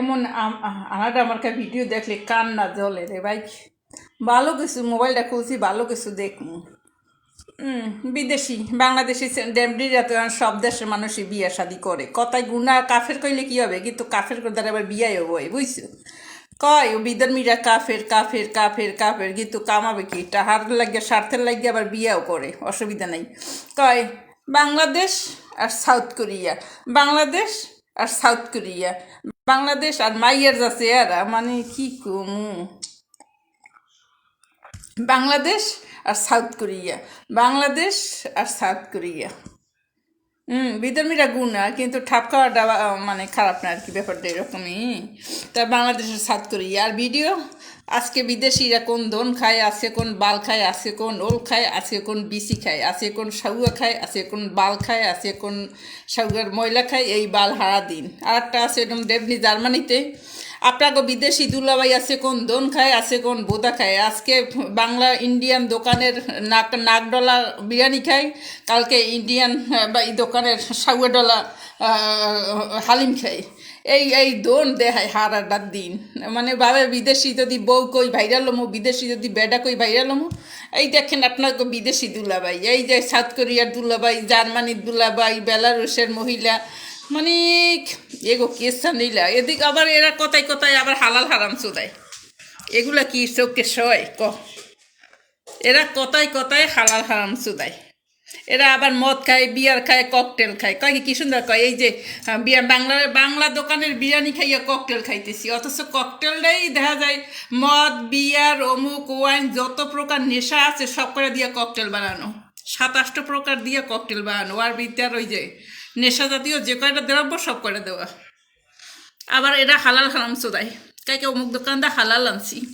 এমন আনাটা আমার কাছে ভিডিও দেখলে কান্না জলে রে ভাই। ভালো কিছু মোবাইলটা খুলছি, ভালো কিছু দেখমু বিদেশি, বাংলাদেশি ডেমডিরা তো সব দেশের মানুষই বিয়ে শাদি করে। কথায় গুণা কাফের কইলে কি হবে? কিন্তু কাফের দ্বারা আবার বিয়াই হয়, বুঝছ? কয়, ও বিধর্মীরা কাফের কাফের কাফের কাফের, কিন্তু কামাবে কি? টাহার লাগিয়ে, স্বার্থের লাগিয়ে আবার বিয়াও করে, অসুবিধা নাই। কয়, বাংলাদেশ আর সাউথ কোরিয়া। বাংলাদেশ আর সাউথ কোরিয়া। বাংলাদেশ আর মাইয়ার যাচ্ছে আর মানে কি কমু? বাংলাদেশ আর সাউথ কোরিয়া। বাংলাদেশ আর সাউথ কোরিয়া। হুম বিধর্মীরা গুণা কিন্তু ঠাপ খাওয়াটা মানে খারাপ না আর কি ব্যাপারটা এরকমই। তা বাংলাদেশের সাউথ কোরিয়া আর ভিডিও, আজকে বিদেশিরা কোন দন খায় আছে কোন বাল খায় আছে কোন ওল খায় আছে কোন বিসি খায় আছে কোন সাউয়া খায় আছে কোন বাল খায় আছে কোন সাউয়ার ময়লা খায়, এই বাল হারা দিন। আর একটা আছে এরকম ডেভনি জার্মানিতে আপনাকে বিদেশি দুলাবাই আছে কোন দন খায়, আছে কোন বোদা খায়? আজকে বাংলা ইন্ডিয়ান দোকানের নাক নাক ডলা বিরিয়ানি খায়, কালকে ইন্ডিয়ান বা এই দোকানের সাউয়া ডলা হালিম খায়। এই এই দোন দেখায় হারাটার দিন। মানে ভাবে বিদেশি যদি বউ কই ভাইরালমো বিদেশি যদি বেডা কই ভাইরালমো এই দেখেন আপনাকে বিদেশি দুলাবাই এই যে সাউথ কোরিয়ার দুলাবাই জার্মানির দুলাবাই বেলারুশের মহিলা মানে এগো কেসা নিলা? এদিক আবার এরা কথায় কথায় আবার হালাল হারাম চুদায়। এগুলা কি চোখকে সয়? ক। এরা কথায় কথায় হালাল হারাম চুদায়। এরা আবার মদ খায় বিয়ার খায় ককটেল খায়। কয় কি সুন্দর কয়? এই যে আহ, বিয়া বাংলা বাংলা দোকানের বিরিয়ানি খাইয়া ককটেল খাইতেছি। অথচ ককটেলটাই দেখা যায় মদ বিয়ার অমুক ওয়াইন যত প্রকার নেশা আছে সব করে দিয়ে ককটেল বানানো। সাতাশটা প্রকার দিয়ে ককটেল বানানো। আর বিদ্যার ওই যে নেশা জাতীয় যে কয়টা দ্রব্য সব করে দেওয়া। আবার এরা হালাল হারাম চোদায়। কাইকে অমুক দোকানদার হালাল আনছি।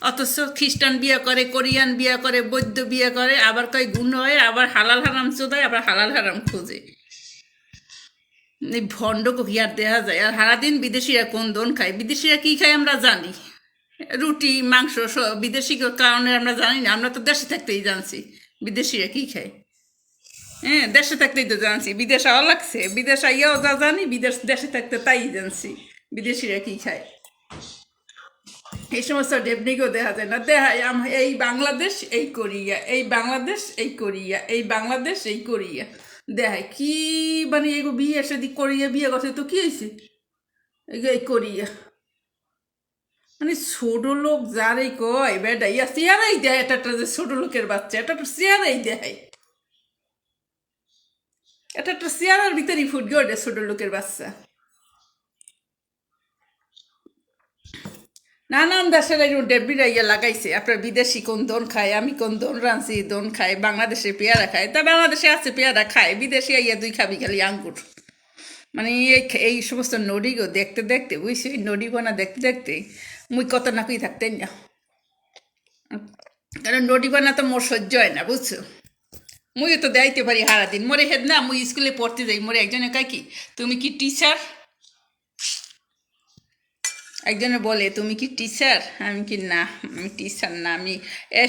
অথচ খ্রিস্টান বিয়ে করে, কোরিয়ান বিয়ে করে, বৌদ্ধ বিয়ে করে, আবার কয় গুণ হয়, আবার হালাল হারাম চোদায়, আবার হালাল হারাম খোঁজে। এই ভণ্ড আর দেখা যায়। আর সারাদিন বিদেশিরা কোন দন খায়? বিদেশিরা কী খায় আমরা জানি। রুটি, মাংস সব বিদেশি কারণে আমরা জানি না। আমরা তো দেশে থাকতেই জানছি। বিদেশিরা কী খায়? হ্যাঁ দেশে থাকতেই তো জানছি, বিদেশ আওয়া লাগছে, বিদেশ আইয়াও যা জানি, বিদেশ দেশে থাকতে তাই জানছি, বিদেশিরা কি খায়? এই সমস্ত ডেবনিকেও দেখা যায় না আম- এই বাংলাদেশ, এই কোরিয়া, এই বাংলাদেশ, এই কোরিয়া, এই বাংলাদেশ, এই কোরিয়া। দেখায় কি মানে এগো বিয়ে সেদিক কোরিয়া বিয়ে করছে, তো কি হয়েছে এই কোরিয়া। মানে ছোট লোক যারে কয়, বেটা, ইয়া চেয়ারাই দেয় এটা একটা যে ছোট লোকের বাচ্চা এটা তো চেয়ারাই দেয় এটা একটা চেয়ারের ভিতরেই ফুটবে ওটা ছোট লোকের বাচ্চা। নানান দেশের এই ডেবিরা ইয়ে লাগাইছে, আপনার বিদেশি কোন দন খায়, আমি কোন দন রাঁধছি, দন খায়, বাংলাদেশে পেয়ারা খায়। তা বাংলাদেশে আছে পেয়ারা, খায়, বিদেশে ইয়া দুই খাবি খালি আঙ্গুর। মানে এই এই সমস্ত নড়িগো দেখতে দেখতে বুঝছি ওই নড়ি বানা দেখতে দেখতে মুই কত না কই থাকতেন না। কারণ নড়ি বানা তো মোর সহ্য হয় না, বুঝছ? মুইও তো দেখাইতে পারি হারা দিন মোরে হেদ না, মুই স্কুলে পড়তে যাই। মোরে একজনে কয় কি, তুমি কি টিচার একজনে বলে, তুমি কি টিচার আমি কি, না, আমি টিচার না, আমি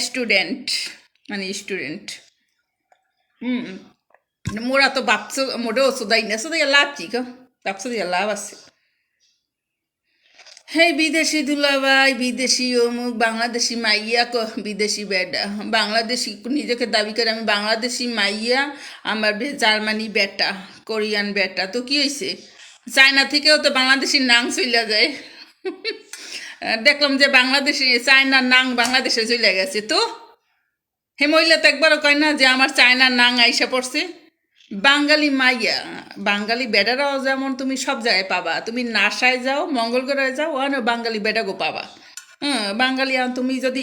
স্টুডেন্ট মানে স্টুডেন্ট হুম মোরা তো বাপসো মোটেও সোদাই না সোদাই লাভ কি গো? বাপসো দিয়ে লাভ আছে। হেই বিদেশি দুলাভাই, বিদেশি অমুক, বাংলাদেশি মাইয়া বিদেশি বেটা। বাংলাদেশি নিজেকে দাবি করে আমি বাংলাদেশি মাইয়া, আমার জার্মানি বেটা, কোরিয়ান বেটা। তো কি হয়েছে চায়না থেকেও তো বাংলাদেশি নাং চলে যায়। দেখলাম যে বাংলাদেশি, চায়নার নাং বাংলাদেশে চলে গেছে। তো? হে মহিলা তো একবারও কয় না যে আমার চায়নার নাং আইসা পড়ছে। বাঙালি মাইয়া, বাঙালি বেডারাও যেমন তুমি সব জায়গায় পাবা। তুমি নাসায় যাও মঙ্গল গ্রহে যাও ওখানে বাঙালি বেডাগো পাবা। হ্যাঁ বাঙালি তুমি যদি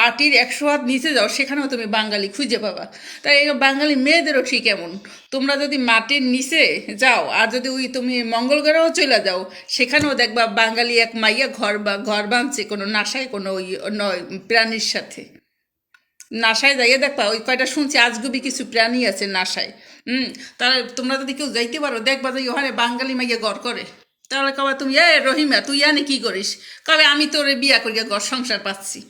মাটির একশো হাত নিচে যাও, সেখানেও তুমি বাঙালি খুঁজে পাবা। তাই বাঙালি মেয়েদেরও ঠিক এমন। তোমরা যদি মাটির নিচে যাও, আর যদি ওই তুমি মঙ্গল গ্রহেও চলে যাও, সেখানেও দেখবা বাঙালি এক মাইয়া ঘর বা, ঘর বাঁধছে কোনো নাসায়, কোনো ওই নয়, প্রাণীর সাথে। নাসায় যাইয়ে দেখবা, ওই কয়টা শুনছি আজগুবি কিছু প্রাণী আছে নাসায়। হুম, তাহলে তোমরা যদি কেউ যাইতে পারো, দেখবা যে ওখানে বাঙালি মাইয়া গড় করে। তাহলে কবা তুমি, এ রহিমা, তুই আনে কি করিস? কবে আমি তোরে বিয়া করিয়া ঘর সংসার পাচ্ছি।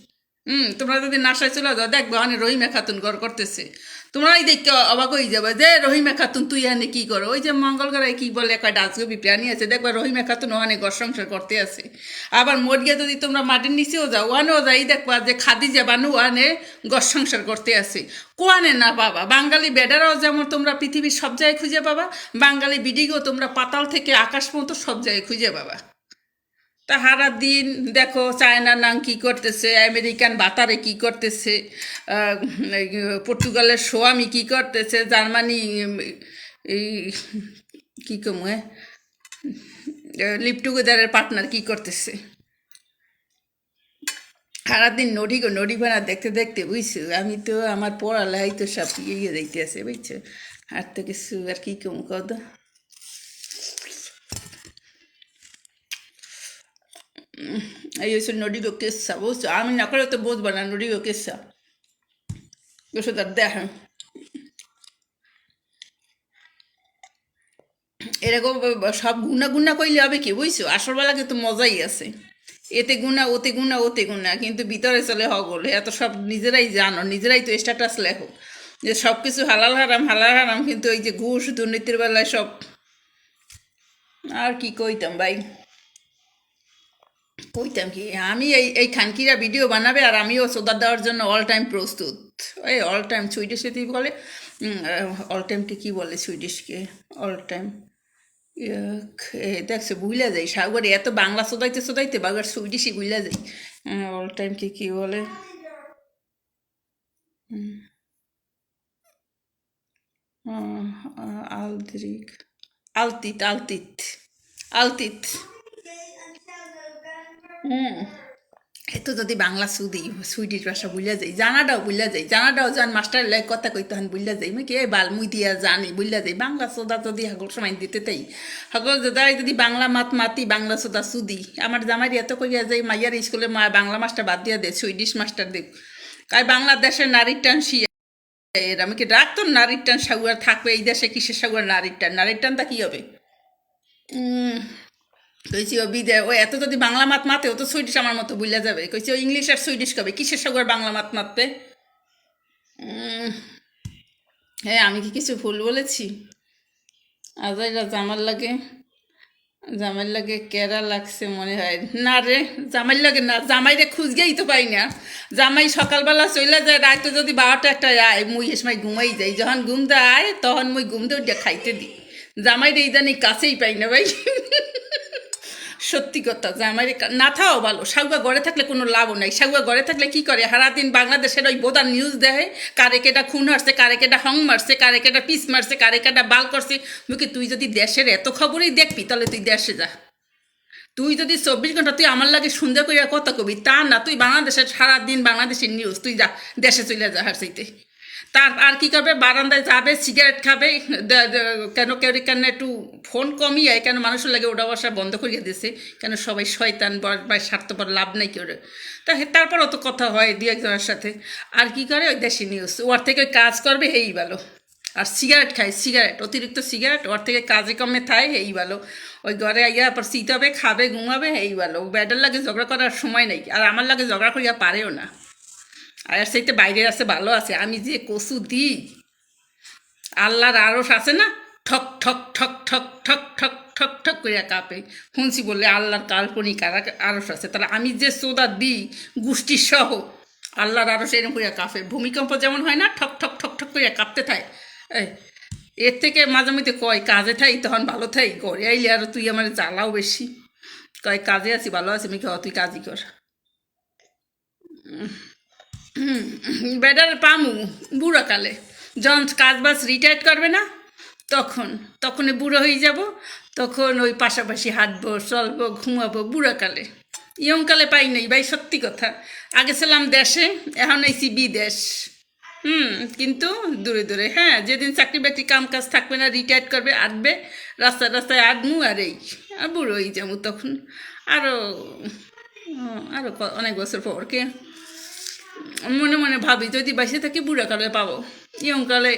হুম, তোমরা যদি নাসায় চলে যাও, দেখবা ওখানে রহিমা খাতুন গড় করতেছে। তোমরাই দেখতে অবাক হয়ে যাবে যে রহিমা খাতুন, তুই এনে কি করো? ওই যে মঙ্গলগড়ায় কি বলে একটা ডাচগবি প্রাণী আছে, দেখবা রহিমা খাতুন ওখানে ঘর সংসার করতে আছে আবার মোট মরিয়া যদি তোমরা মাটির নিচেও যাও ওয়ানেও যাই দেখবা যে খাদি যাবানু ওয়ানে ঘর সংসার করতে আছে কোয়ানে না বাবা বাঙালি বেডারাও যেমন তোমরা পৃথিবীর সব জায়গায় খুঁজে পাবা, বাঙালি বিডিগও তোমরা পাতাল থেকে আকাশ পর্যন্ত সব জায়গায় খুঁজে পাবা। তা হারা দিন দেখো চায়নার নাং কি করতেছে, আমেরিকান বাতারে কি করতেছে পর্তুগালের সোয়ামি কি করতেছে, জার্মানি কি কম লিপ টুগেদারের পার্টনার কি করতেছে? সারাদিন নড়ি গো, নড়ি ভাড়া দেখতে দেখতে, বুঝছ? আমি তো আমার পড়ালেখাই তো সব ইয়ে দেখতে আছে, বুঝছ? আর তো কিছু আর কি কম কদ এই হচ্ছে নডিগো কেসা বুঝছ? আমি না করে তো বুঝব না নডিগো কেসা বুঝছ তার দেখেন এরকম সব গুণা গুণা করলে হবে কি, বুঝছ? আসলবেলা কিন্তু মজাই আছে। এতে গুণা, ওতে গুণা ওতে গুণা, কিন্তু ভিতরে চলে হগল। এত সব নিজেরাই জানো, নিজেরাই তো স্ট্যাটাস লেখো। যে সব কিছু হালাল হারাম হালাল হারাম, কিন্তু ওই যে ঘুষ, দুর্নীতির বেলায় সব আর কি কইতাম ভাই? কইতাম কি, আমি এই এই খানকিরা ভিডিও বানাবে আর আমিও সোদা দেওয়ার জন্য অল টাইম প্রস্তুত। এই অল টাইম সুইডিশে তুই বলে? অল টাইমকে কী বলে সুইডিশকে অল টাইম দেখছে বুঝলা যাই, সাগরে এত বাংলা সোদাইতে সোদাইতে বাগার সুইডিশই বুঝলা যাই। অল টাইমকে কী বলে? আলদ্রিক, আলতিত আলতিত আলতিত। হুম। এতো যদি বাংলা সুদি সুইডিশ ভাষা বুঝলা যাই জানাটাও বুঝলা যাই জানাটাও জান মাস্টার লাই কথা কইতে হন বুঝলা যাই। মুই কে বাল মুই দিয়া জানি বুঝলা যাই। বাংলা সোদা যদি হাগল সময় দিতে তাই হাগল দাদাই যদি বাংলা মাত মাতি বাংলা সোদা সুদি। আমার জামাই এত কইয়া যাই মাইয়ার স্কুলে মা বাংলা মাস্টার বাদ দিয়া দে সুইডিশ মাস্টার দেখ কাই বাংলাদেশের নারীর টান শিয়া এর? আমি কি ডাকতো নারীর টান সাগুয়ার থাকবে এই দেশে কিসের সাগুয়ার নারীর টান? নারীর টানটা কি হবে? কইছি, ও বিদে, ও এত যদি বাংলা মাত মাতে, ও তো সুইডিশ আমার মতো বুঝলা যাবে। কইছি, ও ইংলিশ আর সুইডিশ কবে? কিসের সঙ্গে বাংলা মাত মাতবে? হ্যাঁ আমি কি কিছু ভুল বলেছি? আজাইরা জামার লাগে জামাইর লাগে কেরা লাগছে মনে হয়। না রে জামাইর লাগে না, জামাইরে খুঁজগেই তো পাই না। জামাই সকালবেলা চলে যায় রাতে যদি বারোটা একটা আয়, মুই এ ঘুমাই যাই। যখন ঘুম আয় তখন মুই ঘুম দিয়ে উঠে খাইতে দিই। জামাইরে ইদানি কাছেই পাই না ভাই। সত্যি কথা, যে আমার না থাও ভালো সাগুয়া ঘরে থাকলে কোনো লাভও নাই। সাগুয়া ঘরে থাকলে কি করে? সারাদিন বাংলাদেশের ওই বোধা নিউজ দেয় কারে কেটা খুন হারছে কারে কেটা হং মারছে, কারে কেটা পিস মারছে, কারে কেটা বাল করছে। মুখে তুই যদি দেশের এত খবরই দেখবি, তাহলে তুই দেশে যা। তুই যদি চব্বিশ ঘণ্টা, তুই আমার লাগে সুন্দর করে কথা কবি, তা না, তুই বাংলাদেশের সারাদিন বাংলাদেশের নিউজ তুই যা, দেশে চলে যা হারছিতে তার আর কি করবে? বারান্দায় যাবে সিগারেট খাবে কেন কেউ কেন একটু ফোন কমিয়ে কেন মানুষের লাগে ওটা বসা বন্ধ করিয়ে দিয়েছে কেন সবাই শয়তান বা স্বার্থপর, লাভ নাই কেউ তা তারপর অত কথা হয় দু একজনের সাথে। আর কি করে? ওই দেশি নিউজ ওর থেকে কাজ করবে, এই ভালো। আর সিগারেট খায় সিগারেট অতিরিক্ত সিগারেট ওর থেকে কাজে কমে থায়, এই ভালো। ওই ঘরে আইয়া আবার শীতাবে খাবে, ঘুমাবে, এই ভালো। ব্যাডের লাগে ঝগড়া করার সময় নেই, আর আমার লাগে ঝগড়া করিয়া পারেও না। আর সেইতে বাইরে আছে, ভালো আছে, আমি যে কচু দিই, আল্লাহর আরস আছে না, ঠক ঠক ঠক ঠক ঠক ঠক ঠক ঠক করিয়া কাঁপে। শুনছি বললে আল্লাহর কাল্পনিক আরস আছে। তাহলে আমি যে সোদা দিই গোষ্ঠীর সহ, আল্লাহর আরস এরকম করিয়া কাঁপে। ভূমিকম্প যেমন হয় না, ঠক ঠক ঠক ঠক করিয়া কাঁপতে থাকে। এই, এর থেকে মাঝে মধ্যে কয়, কাজে থাই, তখন ভালো থাই, ঘরে আইলে আর তুই আমার জ্বালাও বেশি। কয়, কাজে আছি, ভালো আছি, আমি তুই কাজই কর। বেটার পামু, বুড়ো কালে। যখন কাজ বাজ রিটায়ার করবে না, তখন তখন বুড়ো হয়ে যাব, তখন ওই পাশাপাশি হাঁটবো, চলবো, ঘুমাবো বুড়োকালে ইয়ংকালে পাই নাই ভাই, সত্যি কথা। আগে ছিলাম দেশে, এখন আইছি বিদেশ। হুম, কিন্তু দূরে দূরে হ্যাঁ যেদিন চাকরি বাকরি কাম কাজ থাকবে না রিটায়ার করবে আটবে রাস্তায় রাস্তায় আটমু আর এই, আর বুড়ো হয়ে যাব তখন। আরও আরও অনেক বছর পর, কে? মনে মনে ভাবি, যদি বাঁচে থাকি বুড়াকালে পাবো। ইয়ংকালে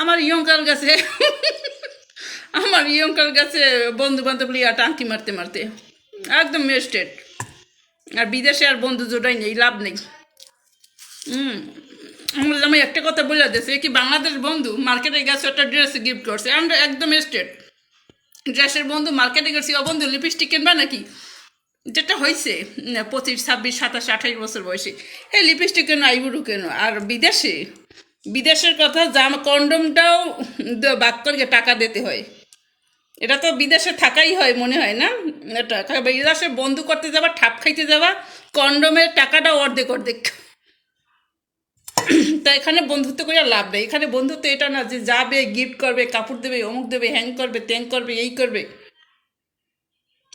আমার ইয়ংকাল গাছে। আমার ইয়ংকাল গাছে বন্ধু বান্ধব লিয়া টাঙ্কি মারতে মারতে। একদম মেস্টেড আর বিদেশে আর বন্ধু জোটাই নেই, লাভ নেই। হুম আমার জামাই একটা কথা বলে দিয়েছে কি বাংলাদেশ বন্ধু? মার্কেটে গেছে, একটা ড্রেস গিফট করছে। আমরা একদম স্টেট ড্রেসের বন্ধু, মার্কেটে গেছি ও বন্ধু লিপস্টিক কিনবা নাকি? যেটা হয়েছে পঁচিশ, ছাব্বিশ, সাতাশ, আঠাশ বছর বয়সে। এই লিপস্টিক কেন আইবুড়ু কেন? আর বিদেশে? বিদেশের কথা জাম কন্ডমটাও বাক করে টাকা দিতে হয়। এটা তো বিদেশে থাকাই হয়, মনে হয় না? এটা বিদেশে বন্ধু করতে যাবা, ঠাপ খাইতে যাবা, কন্ডমের টাকাটা অর্ধেক অর্ধেক। তা এখানে বন্ধুত্ব করে লাভ নেই। এখানে বন্ধুত্ব এটা না যে যাবে গিফট করবে, কাপড় দেবে, অমুক দেবে হ্যাং করবে ত্যাং করবে, এই করবে।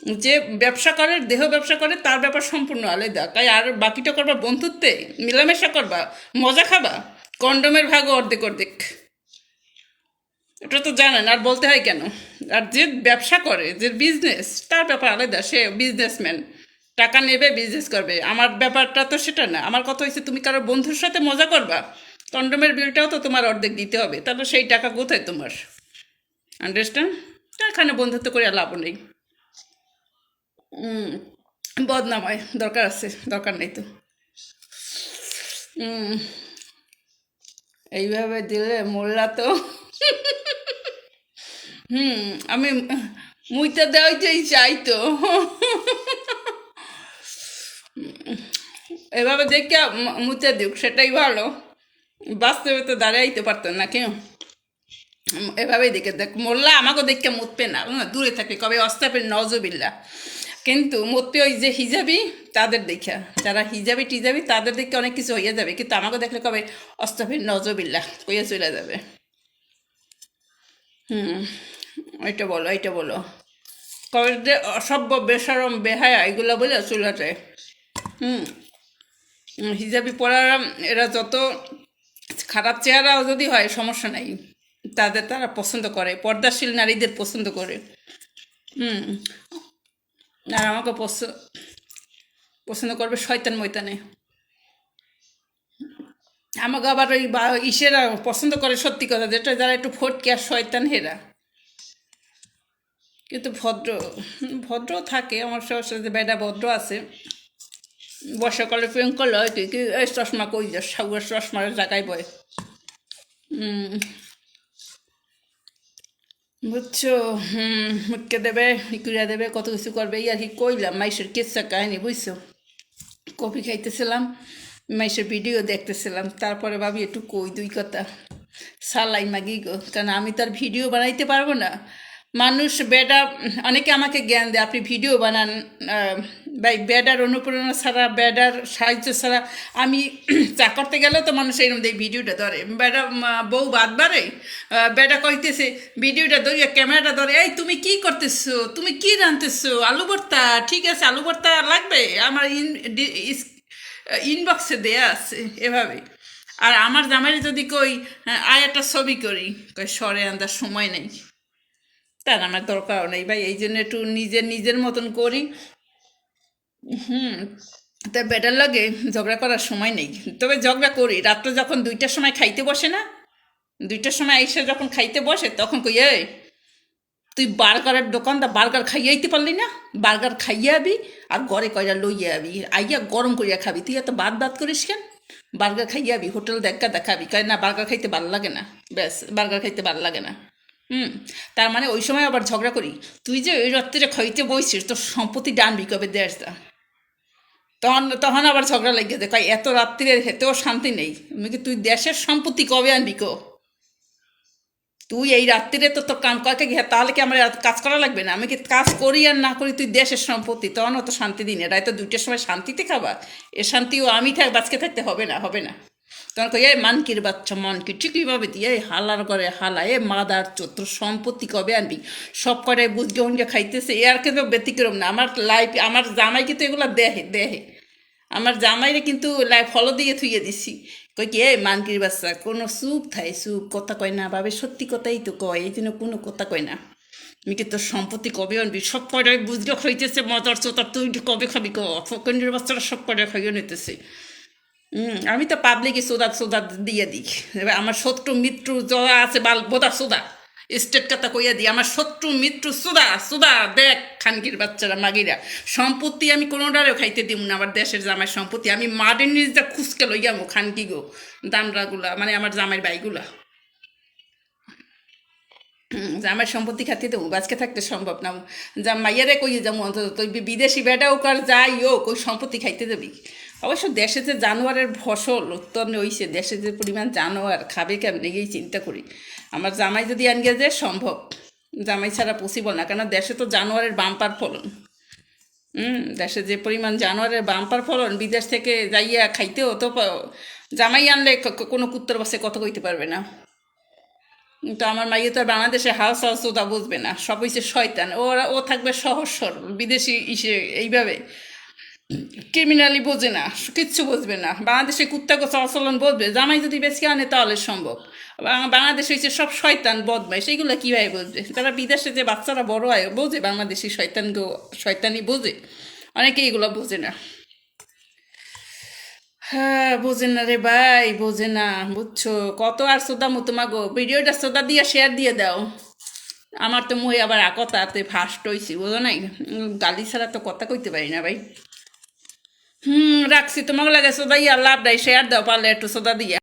যে ব্যবসা করে, দেহ ব্যবসা করে, তার ব্যাপার সম্পূর্ণ আলাদা। তাই আর বাকিটা করবা বন্ধুত্বে? মেলামেশা করবা? মজা খাবা? কন্ডমের ভাগ অর্ধেক অর্ধেক। এটা তো জানেন, আর বলতে হয় কেন? আর যে ব্যবসা করে, যে বিজনেস তার ব্যাপার আলাদা। সে বিজনেসম্যান টাকা নেবে বিজনেস করবে। আমার ব্যাপারটা তো সেটা না। আমার কথা হয়েছে তুমি কারও বন্ধুর সাথে মজা করবা? কন্ডমের বিলটাও তো তোমার অর্ধেক দিতে হবে। তাহলে সেই টাকা কোথায় তোমার? আন্ডারস্ট্যান্ড এখানে বন্ধুত্ব করে লাভ নেই। বদনাম হয় দরকার আছে, দরকার নেই তো। এইভাবে দিলে মোল্লা তো। হুম, আমি মুইটা দেওয়াইতেই চাই তো। এভাবে দেখে মুতে দিক সেটাই ভালো। বাস্তবে তো দাঁড়াইতে পারতেন না কেউ। এভাবেই দেখে দেখ, মোল্লা আমাকে দেখে মুতবে না। দূরে থাকে কবে অস্তাপের নজবিল্লা। কিন্তু মুতবে ওই যে হিজাবি, তাদের দেখা। যারা হিজাবি, টিজাবি, তাদের দেখে অনেক কিছু হইয়া যাবে। কিন্তু আমাকে দেখলে কবে? অস্তাফের নজবিল্লা কইয়া চলে যাবে। হুম, ওইটা বলো এইটা বলো। কবে যে অসভ্য বেসরম বেহায়া, এগুলো বলে চলে যায়। হুম হিজাবি পড়ারা এরা যত খারাপ চেহারাও যদি হয়, সমস্যা নাই। তাদের তারা পছন্দ করে, পর্দাশীল নারীদের পছন্দ করে। হুম আর আমাকে পছ- পছন্দ করবে শয়তান ময়তানে আমাকে আবার ওই ইসেরা পছন্দ করে সত্যি কথা যেটা যারা একটু ফটকে আর শয়তান হেরা। কিন্তু ভদ্র ভদ্র থাকে আমার সবার সাথে বেডা ভদ্র আছে। বর্ষাকালে প্রেম করলে হয়তো কি চশমা কই যাস সাগুয়ার চশমার জায়গায় বয়। উম, বুঝছ? হুম, মুখকে দেবে ইকুড়া দেবে, কত কিছু করবে। এই আর কি কইলাম, মাইসের কেসা কাহিনি, বুঝছ? কফি খাইতেছিলাম, মাইসের ভিডিও দেখতেছিলাম। তারপরে ভাবি একটু কই দুই কথা। সালাই মাগি গো? কারণ আমি তার ভিডিও বানাইতে পারব না। মানুষ বেডা, অনেকে আমাকে জ্ঞান দেয়, আপনি ভিডিও বানান ভাই, বেডার অনুপ্রেরণা ছাড়া, বেডার সাহায্য ছাড়া, আমি চা করতে গেলেও তো মানুষ এরকম দেয় ভিডিওটা ধরে। বেডা বউ বাদ বারে বেডা কইতেছে, ভিডিওটা ধরিয়া, ক্যামেরাটা ধরে, এই, তুমি কি করতেছো? তুমি কি রাঁধতেছো? আলু ভর্তা? ঠিক আছে, আলু ভর্তা লাগবে? আমার ইন ইনবক্সে দেয়া আছে এভাবে। আর আমার জামাইরে যদি কই, আয়, একটা ছবি করি। কই সরে আন্দার সময় নেই। তার আমার দরকারও নেই ভাই, এই জন্য একটু নিজের নিজের মতন করি। হুম, তা বেটার লাগে, ঝগড়া করার সময় নেই। তবে ঝগড়া করি, রাত্রে যখন দুইটার সময় খাইতে বসে না, দুইটার সময় এসে যখন খাইতে বসে, তখন কই, এই, তুই বার্গারের দোকানটা বার্গার খাইয়াইতে পারলি না? বার্গার খাইয়া আবি আর ঘরে কয়টা লইয়া আবি। আইয়া গরম করিয়া খাবি। তুই এত বাদ বাদ করিস কেন? বার্গার খাইয়া আবি, হোটেল দেখা দেখাবি। কয়, না, বার্গার খাইতে ভালো লাগে না। ব্যাস, বার্গার খাইতে ভালো লাগে না। হুম, তার মানে ওই সময় আবার ঝগড়া করি। তুই যে ওই রাত্রিরে খাইতে বইছিস, তোর সম্পত্তি ডানবি কবে দেশটা তখন তখন আবার ঝগড়া লেগে যায়, কয় এত রাত্রিরে হেতেও শান্তি নেই। কি তুই দেশের সম্পত্তি কবে আনবি কো? তুই এই রাত্রিরে তো তোর কাম কাকে গিয়ে তাহলে কি আমার কাজ করা লাগবে না? আমি কি কাজ করি আর না করি তুই দেশের সম্পত্তি? তখন অত শান্তি দিন এরাই তো দুইটার সময় শান্তিতে খাবা। এ শান্তিও আমি থাক বাঁচকে থাকতে হবে না হবে না। তখন কই মানকির বাচ্চা মানকি ঠিকইভাবে দিয়ে এই হালার করে হালা এ মাদার চোদ্দ সম্পত্তি কবে আনবি? সব করে বুঝগে উনগে খাইতেছে, এ আর কিন্তু ব্যতিক্রম না। আমার লাইফ আমার জামাই কিন্তু এগুলো দেহে দেহে। আমার জামাইরে কিন্তু লাইফ ফলো দিয়ে থুইয়ে দিছি। কই কি, এই মানকির বাচ্চা, কোনো চুপ থাই চুপ কথা কয় না বাবে সত্যি কথাই তো কয়, এই জন্য কোনো কথা কয় না। আমি কি তোর সম্পত্তি কবে আনবি? সব কয়টাই বুঝতে খাইতেছে মজার চোতার, তুই কবে খাবি ক? ফকন্ডির বাচ্চারা সব কয়টা খাইয়ে নিতেছে। আমি তো পাবলিকে সোদা সোদা দিয়ে দিই। এবার আমার শত্রু মৃত্যু যারা আছে, বাল বোদা সোদা স্টেট কথা কইয়া দিই, আমার শত্রু মৃত্যু সুদা সুদা, দেখ খানকির বাচ্চারা, মাগিরা। সম্পত্তি আমি কোনোটারেও খাইতে দিব না, আমার দেশের জামাই সম্পত্তি। আমি মাটির নিজটা খুঁজকে লইয়ামো খানকি গো দামরাগুলা মানে আমার জামাইয়ের বাইগুলা জামাই সম্পত্তি খাতে দেবো বাজকে থাকতে সম্ভব না। যা মাইয়ারে কই যাব অন্তত তুই বিদেশি বেটা হোক আর যাই হোক, ওই সম্পত্তি খাইতে দেবি অবশ্য দেশে যে জানোয়ারের ফসল উৎপন্ন হইছে, দেশে যে পরিমাণ জানোয়ার খাবে কেমনে গিয়ে চিন্তা করি। আমার জামাই যদি আনগে যে সম্ভব, জামাই ছাড়া পসিবল না কেন দেশে তো জানোয়ারের বাম্পার ফলন। হুম দেশে যে পরিমাণ জানোয়ারের বাম্পার ফলন, বিদেশ থেকে যাইয়া খাইতেও তো জামাই আনলে কোনো কুত্তর বসে কথা কইতে পারবে না। তো আমার মাইয়ে তো আর বাংলাদেশে হাউস হাউস ওটা বুঝবে না, সব হচ্ছে শয়তান। ওরা, ও থাকবে সহজ সরল, বিদেশি ইসে, এইভাবে। ক্রিমিনালি বোঝে না, কিচ্ছু বুঝবে না। বাংলাদেশে কুত্তাকে চলচলন বুঝবে জামাই যদি বেশি আনে তাহলে সম্ভব। বাংলাদেশে হচ্ছে সব শয়তান বদমাইশ এইগুলো কীভাবে বুঝবে? তারা বিদেশে যে বাচ্চারা বড় হয়, বোঝে বাংলাদেশি শয়তান শয়তানি বোঝে। অনেকে এগুলো বোঝে না। হ্যাঁ বোঝে না রে ভাই, বোঝে না, বুঝছ? কত আর সোদা মতো মাগো, ভিডিওটা সোদা দিয়ে শেয়ার দিয়ে দাও। আমার তো মুহে আবার আকতাতে ফার্স্ট হয়েছি বোঝো নাই? গালি ছাড়া তো কথা কইতে পারি না ভাই। হুম রাখছি। তোমাকে লাগে সোদা ইয়া লাভ দেয় শেয়ার দাও পারলে একটু সোদা দিয়ে।